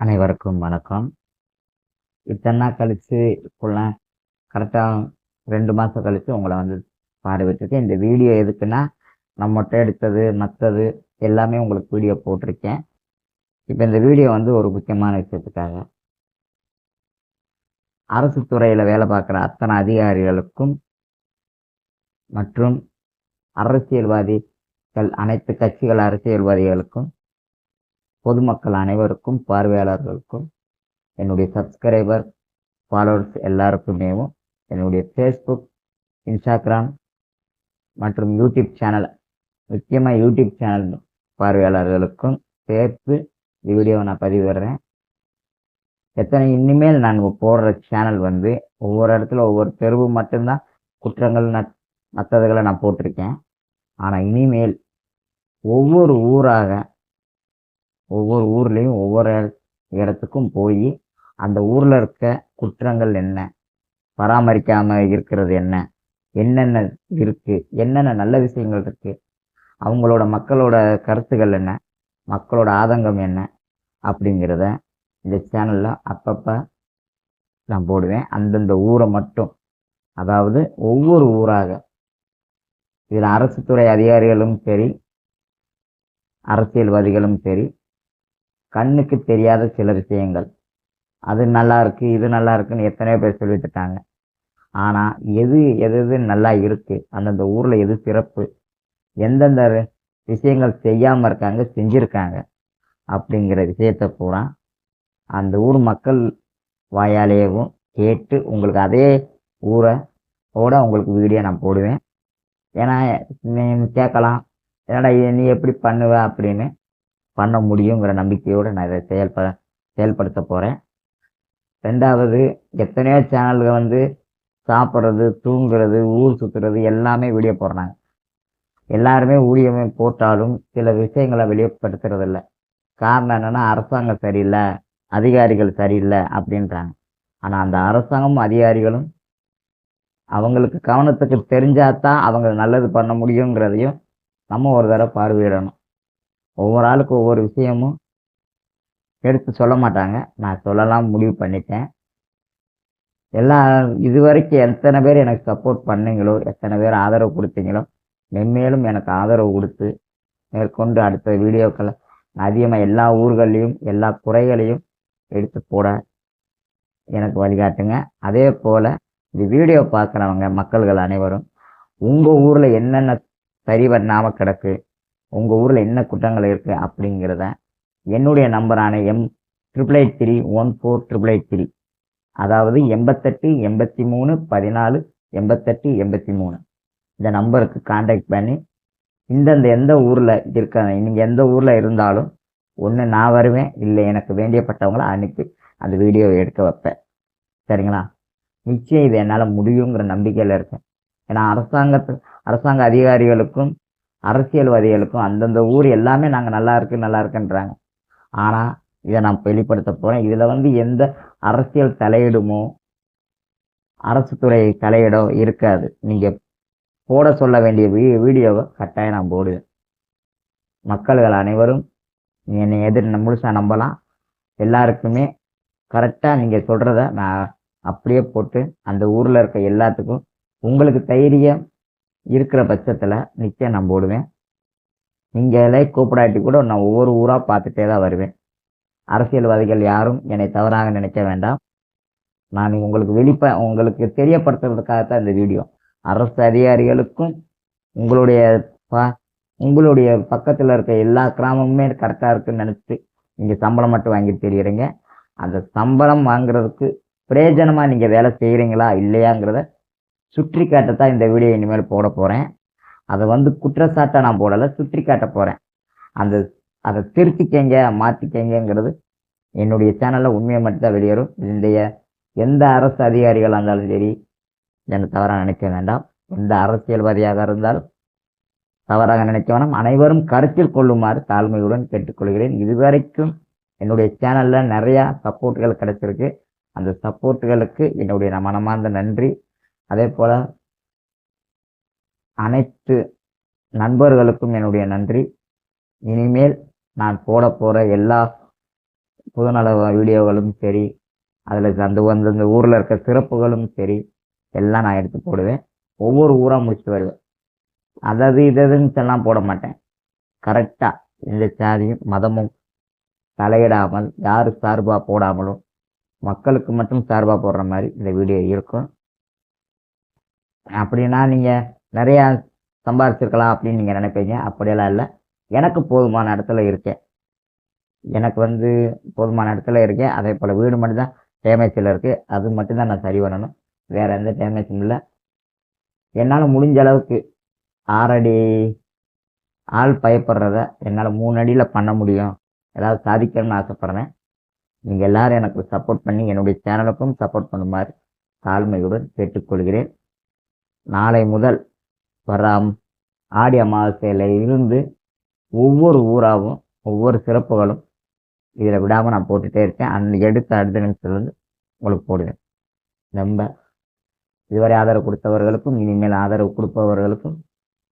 அனைவருக்கும் வணக்கம். இத்தனை நாள் கழிச்சு இப்போலாம் கரெக்டாக ரெண்டு மாதம் கழிச்சு உங்களை வந்து பார்வையிட்டிருக்கேன். இந்த வீடியோ எதுக்குன்னா நம்மகிட்ட எடுத்தது மற்றது எல்லாமே உங்களுக்கு வீடியோ போட்டிருக்கேன். இப்போ இந்த வீடியோ வந்து ஒரு முக்கியமான விஷயத்துக்காக. அரசு துறையில் வேலை பார்க்குற அத்தனை அதிகாரிகளுக்கும் மற்றும் அரசியல்வாதிகள் அனைத்து கட்சிகள் அரசியல்வாதிகளுக்கும் பொதுமக்கள் அனைவருக்கும் பார்வையாளர்களுக்கும் என்னுடைய சப்ஸ்கிரைபர் ஃபாலோவர்ஸ் எல்லாருக்குமே என்னுடைய ஃபேஸ்புக் இன்ஸ்டாகிராம் மற்றும் யூடியூப் சேனல் முக்கியமாக யூடியூப் சேனல் பார்வையாளர்களுக்கும் சேர்த்து இந்த வீடியோவை நான் பதிவிடுறேன். எத்தனை இனிமேல் நான் போடுற சேனல் வந்து ஒவ்வொரு இடத்துல ஒவ்வொரு தெருவு மட்டும்தான் குற்றங்கள் மற்றதுகளை நான் போட்டிருக்கேன். ஆனால் இனிமேல் ஒவ்வொரு ஊராக ஒவ்வொரு ஊர்லேயும் ஒவ்வொரு இடத்துக்கும் போய் அந்த ஊரில் இருக்க குற்றங்கள் என்ன? பராமரிக்காமல் இருக்கிறது என்ன? என்னென்ன இருக்குது என்னென்ன நல்ல விஷயங்கள் இருக்குது அவங்களோட மக்களோட கருத்துக்கள் என்ன? மக்களோட ஆதங்கம் என்ன? அப்படிங்கிறத இந்த சேனலில் அப்பப்போ நான் போடுவேன். அந்தந்த ஊரை மட்டும். அதாவது ஒவ்வொரு ஊராக. இதில் அரசு துறை அதிகாரிகளும் சரி அரசியல்வாதிகளும் சரி கண்ணுக்கு தெரியாத சில விஷயங்கள். அது நல்லா இருக்கு இது நல்லா இருக்குன்னு எத்தனையோ பேர் சொல்லிட்டுட்டாங்க ஆனால் எது எது எது நல்லா இருக்குது அந்தந்த ஊரில் எது சிறப்பு எந்தெந்த விஷயங்கள் செய்யாமல் இருக்காங்க செஞ்சுருக்காங்க அப்படிங்கிற விஷயத்த பூரா அந்த ஊர் மக்கள் வாயாலேயும் கேட்டு உங்களுக்கு அதே ஊரை ஓட உங்களுக்கு வீடியோ நான் போடுவேன். ஏன்னா நீ கேட்கலாம். என்னடா நீ எப்படி பண்ணுவ அப்படின்னு பண்ண முடியுங்கிற நம்பிக்கையோடு நான் இதை செயல்ப செயல்படுத்த போகிறேன் ரெண்டாவது எத்தனையோ சேனல்கள் வந்து சாப்பிட்றது தூங்குறது ஊர் சுற்றுறது எல்லாமே வீடியோ போடுறாங்க. எல்லாருமே ஊழியமே போட்டாலும் சில விஷயங்களை வெளியப்படுத்துறதில்ல காரணம் என்னென்னா அரசாங்கம் சரியில்லை அதிகாரிகள் சரியில்லை அப்படின்றாங்க. ஆனால் அந்த அரசாங்கமும் அதிகாரிகளும் அவங்களுக்கு கவனத்துக்கு தெரிஞ்சாதான் அவங்க நல்லது பண்ண முடியுங்கிறதையும் நம்ம ஒரு தடவை பார்வையிடணும். ஒவ்வொரு ஆளுக்கு ஒவ்வொரு விஷயமும் எடுத்து சொல்ல மாட்டாங்க. நான் சொல்லலாம் முடிவு பண்ணிட்டேன். எல்லா இது வரைக்கும் எத்தனை பேர் எனக்கு சப்போர்ட் பண்ணீங்களோ எத்தனை பேர் ஆதரவு கொடுத்தீங்களோ மென்மேலும் எனக்கு ஆதரவு கொடுத்து மேற்கொண்டு அடுத்த வீடியோக்களை அதிகமாக எல்லா ஊர்கள்லேயும் எல்லா குறைகளையும் எடுத்து போட எனக்கு வழிகாட்டுங்க. அதே போல் இந்த வீடியோ பார்க்குறவங்க மக்கள்கள் அனைவரும் உங்கள் ஊரில் என்னென்ன சரி பண்ணாமல் கிடக்கு உங்கள் ஊரில் என்ன குற்றங்கள் இருக்குது அப்படிங்கிறத என்னுடைய நம்பரான M triple eight three one four triple eight three அதாவது எண்பத்தெட்டு எண்பத்தி மூணு பதினாலு எண்பத்தெட்டு எண்பத்தி மூணு இந்த நம்பருக்கு காண்டாக்ட் பண்ணி இந்தந்த எந்த ஊரில் இருக்க நீங்கள் எந்த ஊரில் இருந்தாலும் ஒன்று நான் வருவேன் இல்லை எனக்கு வேண்டியப்பட்டவங்கள அனுப்பி அந்த வீடியோவை எடுக்க வைப்பேன். சரிங்களா? நிச்சயம் இது என்னால் முடியுங்கிற நம்பிக்கையில் இருக்கேன். ஏன்னா அரசாங்கத்து அரசாங்க அதிகாரிகளுக்கும் அரசியல்வாதிகளுக்கும் அந்தந்த ஊர் எல்லாமே நாங்கள் நல்லா இருக்கு நல்லா இருக்குன்றாங்க. ஆனால் இதை நான் வெளிப்படுத்த போகிறேன் இதில் வந்து எந்த அரசியல் தலையிடுமோ அரசு துறை தலையிடோ இருக்காது. நீங்கள் போட சொல்ல வேண்டிய வீ வீடியோவை கட்டாயம் நான் போடுவேன். மக்கள்கள் அனைவரும் என்னை எதிர் முழுசாக நம்பலாம். எல்லாருக்குமே கரெக்டாக நீங்கள் சொல்கிறத நான் அப்படியே போட்டு அந்த ஊரில் இருக்க எல்லாத்துக்கும் உங்களுக்கு தைரியம் இருக்கிற பட்சத்தில் நிச்சயம் நான் போடுவேன். நீங்களே கூப்பிடாட்டி கூட நான் ஒவ்வொரு ஊராக பார்த்துட்டே தான் வருவேன். அரசியல்வாதிகள் யாரும் என்னை தவறாக நினைக்க வேண்டாம். நான் உங்களுக்கு வெளிப்ப உங்களுக்கு தெரியப்படுத்துறதுக்காகத்தான் இந்த வீடியோ. அரசு அதிகாரிகளுக்கும் உங்களுடைய ப உங்களுடைய பக்கத்தில் இருக்க எல்லா கிராமமுமே கரெக்டாக இருக்குன்னு நினச்சிட்டு நீங்கள் சம்பளம் மட்டும் வாங்கிட்டு தெரியுறீங்க அந்த சம்பளம் வாங்குறதுக்கு பிரயோஜனமாக நீங்கள் வேலை செய்கிறீங்களா இல்லையாங்கிறத சுற்றி காட்ட தான் இந்த வீடியோ இனிமேல் போட போகிறேன் அதை வந்து குற்றச்சாட்டை நான் போடலை சுற்றி காட்ட போகிறேன் அந்த அதை திருத்திக்கங்க மாற்றிக்கங்கிறது என்னுடைய சேனலில் உண்மையை மட்டும்தான் வெளியேறும். இதனுடைய எந்த அரசு அதிகாரிகளாக இருந்தாலும் சரி என்னை தவறாக நினைக்க வேண்டாம். எந்த அரசியல்வாதியாக இருந்தாலும் தவறாக நினைக்க வேண்டாம் அனைவரும் கருத்தில் கொள்ளுமாறு தாழ்மையுடன் கேட்டுக்கொள்கிறேன். இதுவரைக்கும் என்னுடைய சேனலில் நிறையா சப்போர்ட்டுகள் கிடைச்சிருக்கு. அந்த சப்போர்ட்டுகளுக்கு என்னுடைய மனமார்ந்த நன்றி. அதே போல் அனைத்து நண்பர்களுக்கும் என்னுடைய நன்றி. இனிமேல் நான் போட போகிற எல்லா புதுநல வீடியோகளும் சரி அதில் அந்த அந்தந்த ஊரில் இருக்க சிறப்புகளும் சரி எல்லாம் நான் எடுத்து போடுவேன். ஒவ்வொரு ஊராக முடிச்சுட்டு வருவேன். அதாவது இததுன்னு எல்லாம் போட மாட்டேன். கரெக்டாக இந்த சாதியும் மதமும் தலையிடாமல் யார் சார்பாக போடாமலும் மக்களுக்கு மட்டும் சார்பாக போடுற மாதிரி இந்த வீடியோ இருக்கும். அப்படின்னா நீங்கள் நிறையா சம்பாரிச்சிருக்கலாம் அப்படின்னு நீங்கள் நினைப்பீங்க. அப்படியெல்லாம் இல்லை. எனக்கு போதுமான இடத்துல இருக்கேன். எனக்கு வந்து போதுமான இடத்துல இருக்கேன். அதே போல் வீடு மட்டும்தான் டேமேஜில் இருக்குது அது மட்டும்தான் நான் சரி பண்ணணும். வேறு எந்த டேமேஜும் இல்லை. என்னால் முடிஞ்ச அளவுக்கு ஆறடி ஆள் பயப்படுறத என்னால் மூணு அடியில் பண்ண முடியும். ஏதாவது சாதிக்கணும்னு ஆசைப்பட்றேன். நீங்கள் எல்லோரும் எனக்கு சப்போர்ட் பண்ணி என்னுடைய சேனலுக்கும் சப்போர்ட் பண்ணுமாறு தாழ்மையுடன் கேட்டுக்கொள்கிறேன். நாளை முதல் வராம். ஆடி அமாவாசையில் இருந்து ஒவ்வொரு ஊராகவும் ஒவ்வொரு சிறப்புகளும் இதில் விடாமல் நான் போட்டுகிட்டே இருக்கேன். அந்த எடுத்த அடுத்த நிமிஷத்துலேருந்து உங்களுக்கு போடுவேன். ரொம்ப இதுவரை ஆதரவு கொடுத்தவர்களுக்கும் இனிமேல் ஆதரவு கொடுப்பவர்களுக்கும்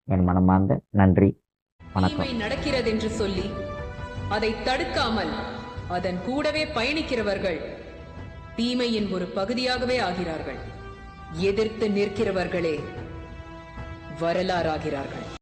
என் மனமார்ந்த நன்றி. வணக்கம். நடக்கிறது என்று சொல்லி அதை தடுக்காமல் அதன் கூடவே பயணிக்கிறவர்கள் தீமையின் ஒரு பகுதியாகவே ஆகிறார்கள். எதிர்த்து நிற்கிறவர்களே வரலாறாகிறார்கள்.